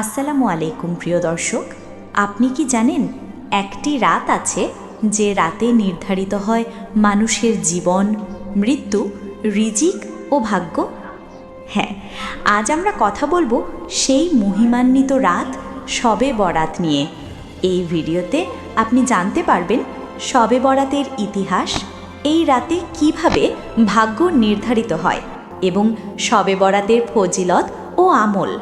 আসসালামু আলাইকুম, প্রিয় দর্শক। আপনি কি জানেন, একটি রাত আছে যে রাতে নির্ধারিত হয় মানুষের জীবন, মৃত্যু, রিজিক ও ভাগ্য? হ্যাঁ আজ আমরা কথা বলব সেই মহিমান্বিত রাত, শবে বরাত নিয়ে। এই ভিডিওতে আপনি জানতে পারবেন শবে বরাতের ইতিহাস, এই রাতে কীভাবে ভাগ্য নির্ধারিত হয় এবং শবে বরাতের ফজিলত ও আমল।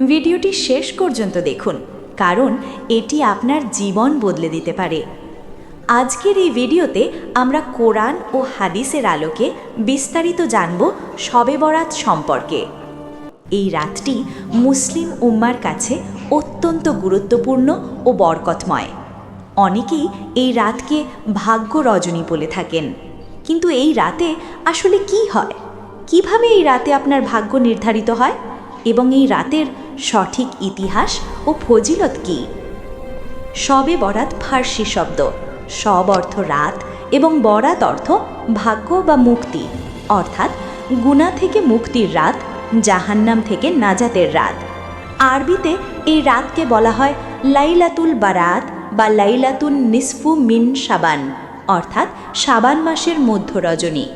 ভিডিওটি শেষ পর্যন্ত দেখুন, কারণ এটি আপনার জীবন বদলে দিতে পারে। আজকের এই ভিডিওতে আমরা কোরআন ও হাদিসের আলোকে বিস্তারিত জানব শবে বরাত সম্পর্কে। এই রাতটি মুসলিম উম্মার কাছে অত্যন্ত গুরুত্বপূর্ণ ও বরকতময়। অনেকেই এই রাতকে ভাগ্য রজনী বলে থাকেন। কিন্তু এই রাতে আসলে কি হয়? কীভাবে এই রাতে আপনার ভাগ্য নির্ধারিত হয়? এবং এই রাতের সঠিক ইতিহাস ও ফজিলত কি? সবে বরাত ফার্সি শব্দ। সব অর্থ রাত এবং বরাত অর্থ ভাগ্য বা মুক্তি। অর্থাৎ গুণা থেকে মুক্তির রাত, জাহান্নাম থেকে নাজাতের রাত। আরবিতে এই রাতকে বলা হয় লাইলাতুল বারাত বা লাইলাতুল নিসফু মিন সাবান অর্থাৎ সাবান মাসের মধ্য রজনী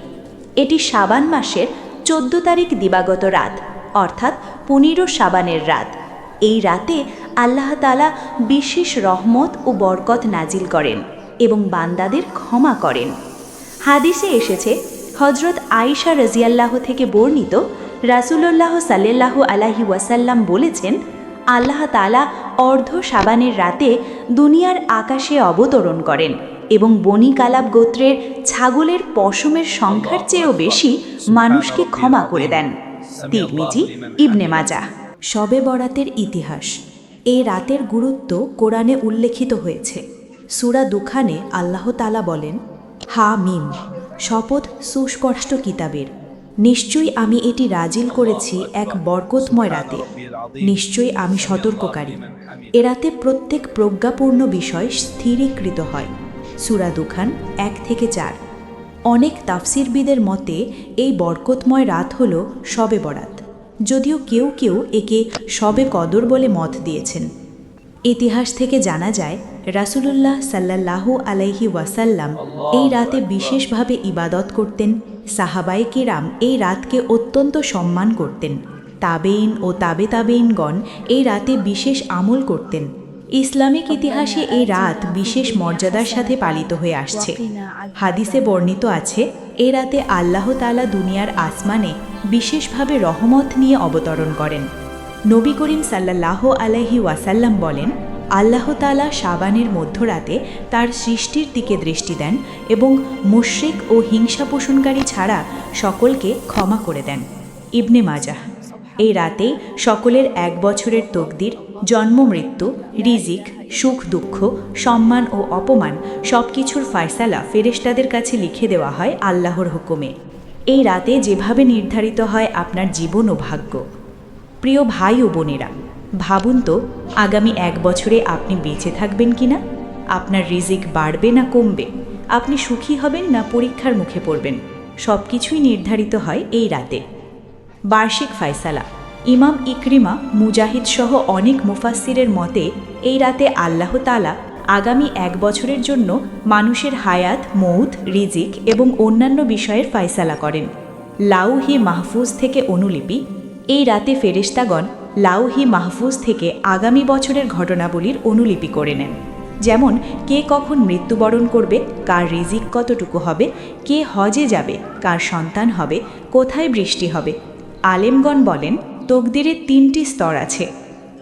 এটি সাবান মাসের চোদ্দ তারিখ দিবাগত রাত। অর্থাৎ পনেরো সাবানের রাত। এই রাতে আল্লাহ তালা বিশেষ রহমত ও বরকত নাজিল করেন এবং বান্দাদের ক্ষমা করেন। হাদিসে এসেছে হজরত আয়েশা রাজিয়াল্লাহ থেকে বর্ণিত রাসুলল্লাহ সাল্লাহ আলাহি ওয়াসাল্লাম বলেছেন আল্লাহ তালা অর্ধ সাবানের রাতে দুনিয়ার আকাশে অবতরণ করেন এবং বনি কালাব গোত্রের ছাগলের পশমের সংখ্যার চেয়েও বেশি মানুষকে ক্ষমা করে দেন। তিরমিজি ইবনে মাজা। শবে বরাতের ইতিহাস। এই রাতের গুরুত্ব কোরআনে উল্লেখিত হয়েছে। সুরা দুখানে আল্লাহ তালা বলেন, হা, মিম, শপথ সুস্পষ্ট কিতাবের। নিশ্চয়ই আমি এটি রাজিল করেছি এক বরকতময় রাতে। নিশ্চয়ই আমি সতর্ককারী। এ রাতে প্রত্যেক প্রজ্ঞাপূর্ণ বিষয় স্থিরীকৃত হয়। সুরা দুখান এক থেকে চার। অনেক তাফসিরবিদের মতে এই বরকতময় রাত হল শবে বরাত। যদিও কেউ কেউ একে শবে কদর বলে মত দিয়েছেন। ইতিহাস থেকে জানা যায় রাসুলুল্লাহ সাল্লাল্লাহু আলাইহি ওয়াসাল্লাম এই রাতে বিশেষভাবে ইবাদত করতেন। সাহাবাই কিরাম এই রাতকে অত্যন্ত সম্মান করতেন। তাবেইন ও তাবে তাবেইনগণ এই রাতে বিশেষ আমল করতেন। ইসলামিক ইতিহাসে এই রাত বিশেষ মর্যাদার সাথে পালিত হয়ে আসছে। হাদিসে বর্ণিত আছে, এ রাতে আল্লাহ তালা দুনিয়ার আসমানে বিশেষভাবে রহমত নিয়ে অবতরণ করেন। নবী করিম সাল্লাহ আলাইহি ওয়াসাল্লাম বলেন, আল্লাহ তালা সাবানের মধ্যরাতে তার সৃষ্টির দিকে দৃষ্টি দেন এবং মুশ্রিক ও হিংসা পোষণকারী ছাড়া সকলকে ক্ষমা করে দেন। ইবনে মাজাহ, এই রাতেই সকলের এক বছরের তকদির জন্ম, মৃত্যু, রিজিক, সুখ, দুঃখ, সম্মান ও অপমান সব কিছুর ফায়সালা ফেরেশতাদের কাছে লিখে দেওয়া হয় আল্লাহর হুকুমে। এই রাতে যেভাবে নির্ধারিত হয় আপনার জীবন ও ভাগ্য। প্রিয় ভাই ও বোনেরা, ভাবুন তো, আগামী এক বছরে আপনি বেঁচে থাকবেন কি না আপনার রিজিক বাড়বে না কমবে? আপনি সুখী হবেন না পরীক্ষার মুখে পড়বেন? সব কিছুই নির্ধারিত হয় এই রাতে। বার্ষিক ফায়সালা। ইমাম ইকরিমা মুজাহিদ সহ অনেক মুফাসিরের মতে, এই রাতে আল্লাহ তালা আগামী এক বছরের জন্য মানুষের হায়াত, মৌত, রিজিক এবং অন্যান্য বিষয়ের ফায়সালা করেন। লাউহি মাহফুজ থেকে অনুলিপি, এই রাতে ফেরেশতাগণ লাউহি মাহফুজ থেকে আগামী বছরের ঘটনাবলীর অনুলিপি করে নেন। যেমন, কে কখন মৃত্যুবরণ করবে, কার রিজিক কতটুকু হবে, কে হজে যাবে, কার সন্তান হবে, কোথায় বৃষ্টি হবে। আলেমগণ বলেন তকদিরের তিনটি স্তর আছে।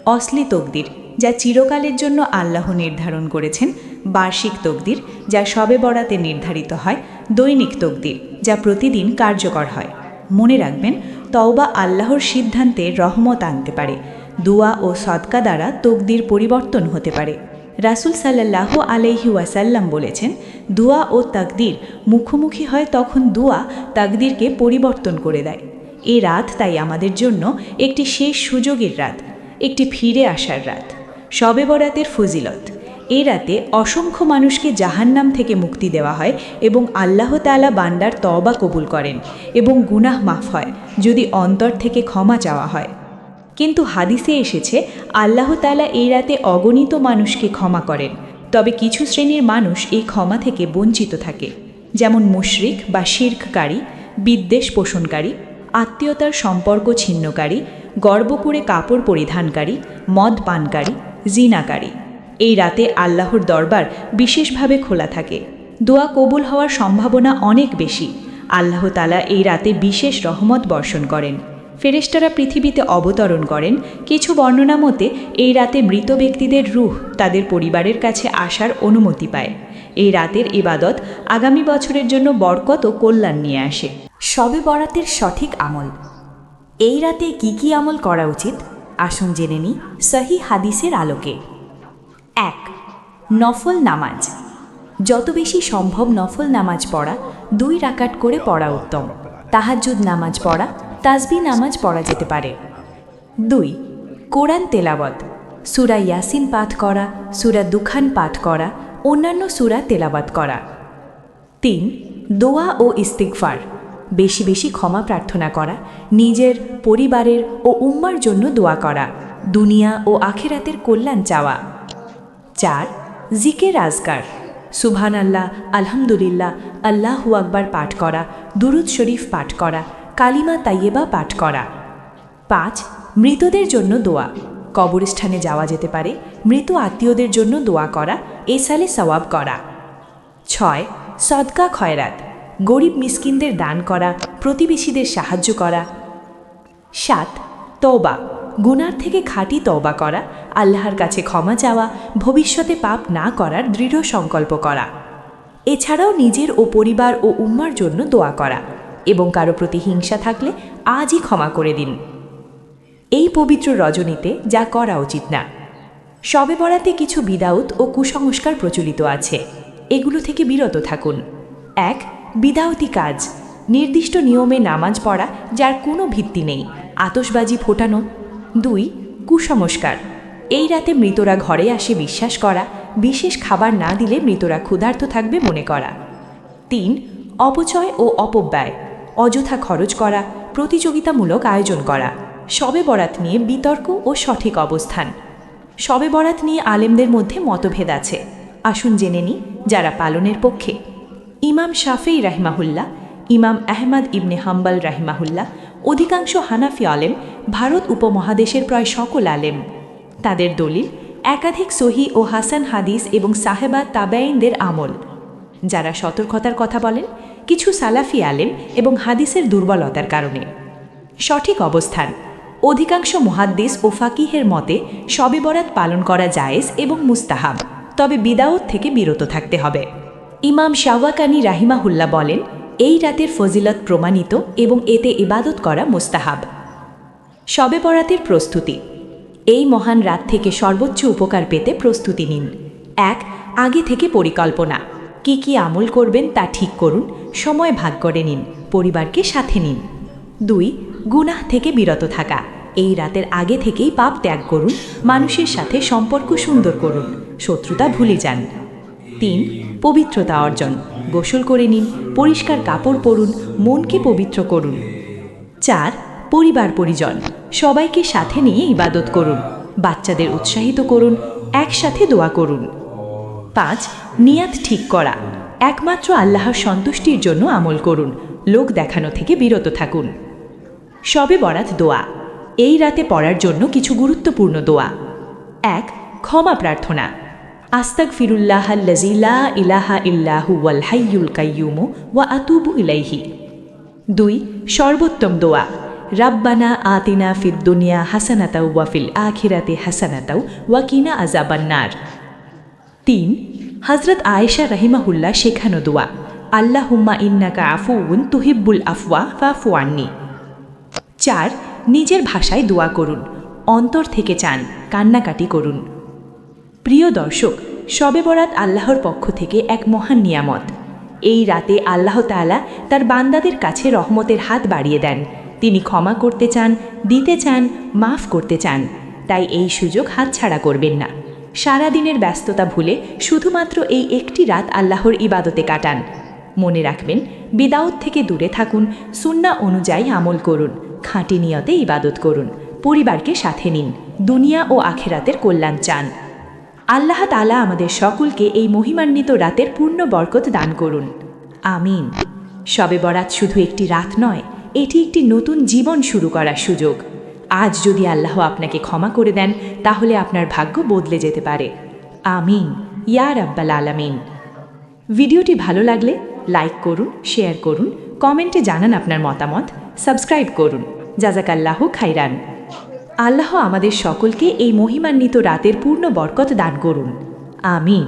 অসলি তকদির, যা চিরকালের জন্য আল্লাহ নির্ধারণ করেছেন। বার্ষিক তকদির, যা সবে বরাতে নির্ধারিত হয়। দৈনিক তকদির, যা প্রতিদিন কার্যকর হয়। মনে রাখবেন, তওবা আল্লাহর সিদ্ধান্তে রহমত আনতে পারে। দুয়া ও সদকা দ্বারা তকদির পরিবর্তন হতে পারে। রাসুল সাল্লাহ আলাইহি ওয়াসাল্লাম বলেছেন, দুয়া ও তাকদির মুখোমুখি হয় তখন দুয়া তাকদিরকে পরিবর্তন করে দেয়। এ রাত তাই আমাদের জন্য একটি শেষ সুযোগের রাত, একটি ফিরে আসার রাত। শবে বরাতের ফজিলত। এ রাতে অসংখ্য মানুষকে জাহান্নাম থেকে মুক্তি দেওয়া হয় এবং আল্লাহ তালা বান্দার তবা কবুল করেন এবং গুনাহ মাফ হয় যদি অন্তর থেকে ক্ষমা চাওয়া হয়। কিন্তু হাদিসে এসেছে, আল্লাহ তালা এই রাতে অগণিত মানুষকে ক্ষমা করেন। তবে কিছু শ্রেণির মানুষ এই ক্ষমা থেকে বঞ্চিত থাকে। যেমন মুশরিক বা শির্ককারী, বিদ্বেষ পোষণকারী আত্মীয়তার সম্পর্ক ছিন্নকারী গর্ব করে কাপড় পরিধানকারী, মদ পানকারী, জিনাকারী। এই রাতে আল্লাহর দরবার বিশেষভাবে খোলা থাকে। দোয়া কবুল হওয়ার সম্ভাবনা অনেক বেশি। আল্লাহ তালা এই রাতে বিশেষ রহমত বর্ষণ করেন। ফেরেশতারা পৃথিবীতে অবতরণ করেন। কিছু বর্ণনা মতে, এই রাতে মৃত ব্যক্তিদের রুহ তাদের পরিবারের কাছে আসার অনুমতি পায়। এই রাতের ইবাদত আগামী বছরের জন্য বরকত ও কল্যাণ নিয়ে আসে। শবে বরাতের সঠিক আমল। এই রাতে কি কি আমল করা উচিত? আসুন জেনে নিই সহি হাদিসের আলোকে। এক, নফল নামাজ। যত বেশি সম্ভব নফল নামাজ পড়া, দুই রাকাট করে পড়া উত্তম। তাহাজ্জুদ নামাজ পড়া, তাসবি নামাজ পড়া যেতে পারে। দুই, কোরআন তেলাওয়াত। সুরা ইয়াসিন পাঠ করা, সুরা দুখান পাঠ করা, অন্যান্য সুরা তেলাওয়াত করা। তিন, দোয়া ও ইস্তিগফার। বেশি বেশি ক্ষমা প্রার্থনা করা, নিজের পরিবারের ও উম্মার জন্য দোয়া করা, দুনিয়া ও আখেরাতের কল্যাণ চাওয়া। চার জিকের রাজগার। সুবহান আল্লাহ আলহামদুলিল্লাহ, আল্লাহু আকবার পাঠ করা, দুরুদ শরীফ পাঠ করা, কালিমা তাইয়েবা পাঠ করা। পাঁচ, মৃতদের জন্য দোয়া। কবরস্থানে যাওয়া যেতে পারে, মৃত আত্মীয়দের জন্য দোয়া করা, এসালে সওয়াব করা। ছয়, সদকা খয়রাত। গরিব মিসকিনদের দান করা, প্রতিবেশীদের সাহায্য করা। সাত, তওবা। গুনার থেকে খাঁটি তওবা করা, আল্লাহর কাছে ক্ষমা চাওয়া, ভবিষ্যতে পাপ না করার দৃঢ় সংকল্প করা। এছাড়াও নিজের ও পরিবার ও উম্মার জন্য দোয়া করা এবং কারও প্রতি হিংসা থাকলে আজই ক্ষমা করে দিন। এই পবিত্র রজনীতে যা করা উচিত না। শবে বরাতে কিছু বিদাউত ও কুসংস্কার প্রচলিত আছে। এগুলো থেকে বিরত থাকুন। এক বিদাউতি কাজ। নির্দিষ্ট নিয়মে নামাজ পড়া, যার কোনো ভিত্তি নেই। আতসবাজি ফোটানো। দুই, কুসংস্কার। এই রাতে মৃতরা ঘরে আসে বিশ্বাস করা, বিশেষ খাবার না দিলে মৃতরা ক্ষুধার্ত থাকবে মনে করা। তিন, অপচয় ও অপব্যয়। অযথা খরচ করা, প্রতিযোগিতামূলক আয়োজন করা। শবে বরাত নিয়ে বিতর্ক ও সঠিক অবস্থান। শবে বরাত নিয়ে আলেমদের মধ্যে মতভেদ আছে। আসুন জেনে নিই, যারা পালনের পক্ষে। ইমাম শাফেই রাহিমাহুল্লাহ, ইমাম আহমদ ইবনে হাম্বাল রাহিমাহুল্লাহ, অধিকাংশ হানাফি আলেম ভারত উপমহাদেশের প্রায় সকল আলেম। তাদের দলিল একাধিক সহি ও হাসান হাদিস এবং সাহেবা তাবাইনদের আমল। যারা সতর্কতার কথা বলেন, কিছু সালাফি আলেম এবং হাদিসের দুর্বলতার কারণে। সঠিক অবস্থান, অধিকাংশ মুহাদ্দিস ও ফাকিহের মতে শবে বরাত পালন করা জায়েজ এবং মুস্তাহাব, তবে বিদাউত থেকে বিরত থাকতে হবে। ইমাম শাওয়াকানি রাহিমাহুল্লাহ বলেন, এই রাতের ফজিলত প্রমাণিত এবং এতে ইবাদত করা মোস্তাহাব। শবে বরাতের প্রস্তুতি। এই মহান রাত থেকে সর্বোচ্চ উপকার পেতে প্রস্তুতি নিন। এক, আগে থেকে পরিকল্পনা। কি কি আমল করবেন তা ঠিক করুন, সময় ভাগ করে নিন, পরিবারকে সাথে নিন। দুই, গুনাহ থেকে বিরত থাকা। এই রাতের আগে থেকেই পাপ ত্যাগ করুন, মানুষের সাথে সম্পর্ক সুন্দর করুন, শত্রুতা ভুলে যান। তিন পবিত্রতা অর্জন। গোসল করে নিন, পরিষ্কার কাপড় পরুন, মনকে পবিত্র করুন। চার, পরিবার পরিজন। সবাইকে সাথে নিয়ে ইবাদত করুন। বাচ্চাদের উৎসাহিত করুন, একসাথে দোয়া করুন। পাঁচ, নিয়াত ঠিক করা। একমাত্র আল্লাহর সন্তুষ্টির জন্য আমল করুন, লোক দেখানো থেকে বিরত থাকুন। সবে বরাত দোয়া। এই রাতে পড়ার জন্য কিছু গুরুত্বপূর্ণ দোয়া। এক, ক্ষমা প্রার্থনা। আস্তাক ফিরুল্লাহ লা ইলাহা ইল্লাহু ওয়াল হাইয়ুল কাইয়ুমু ওয়া আতুবু ইলাইহি। দুই, সর্বোত্তম দোয়া। রাব্বানা আতিনা ফিদ দুনিয়া হাসানাতাও ওয়া ফিল আখিরাতে হাসানাতাও ওয়া কিনা আজাবান্নার তিন হজরত আয়েশা রহিমাহুল্লাহ শেখানো দোয়া। আল্লাহ হুম্মা ইন্নাকা আফুউন তুহিব্বুল আফওয়া ফাফু আন্নি। চার, নিজের ভাষায় দোয়া করুন। অন্তর থেকে চান, কান্নাকাটি করুন। প্রিয় দর্শক শবে বরাত আল্লাহর পক্ষ থেকে এক মহান নিয়ামত। এই রাতে আল্লাহ তাআলা তার বান্দাদের কাছে রহমতের হাত বাড়িয়ে দেন। তিনি ক্ষমা করতে চান, দিতে চান, মাফ করতে চান। তাই এই সুযোগ হাতছাড়া করবেন না। সারাদিনের ব্যস্ততা ভুলে শুধুমাত্র এই একটি রাত আল্লাহর ইবাদতে কাটান। মনে রাখবেন, বিদাউত থেকে দূরে থাকুন, সুন্না অনুযায়ী আমল করুন, খাঁটি নিয়তে ইবাদত করুন, পরিবারকে সাথে নিন, দুনিয়া ও আখেরাতের কল্যাণ চান। আল্লাহ তালা আমাদের সকলকে এই মহিমান্বিত রাতের পূর্ণ বরকত দান করুন। আমিন। শবে বরাত শুধু একটি রাত নয়, এটি একটি নতুন জীবন শুরু করার সুযোগ। আজ যদি আল্লাহ আপনাকে ক্ষমা করে দেন, তাহলে আপনার ভাগ্য বদলে যেতে পারে। আমিন। ইয়া রাব্বাল আলামিন। ভিডিওটি ভালো লাগলে লাইক করুন, শেয়ার করুন, কমেন্টে জানান আপনার মতামত, সাবস্ক্রাইব করুন। জাজাকাল্লাহ খাইরান। আল্লাহ আমাদের সকলকে এই মহিমান্বিত রাতের পূর্ণ বরকত দান করুন। আমিন।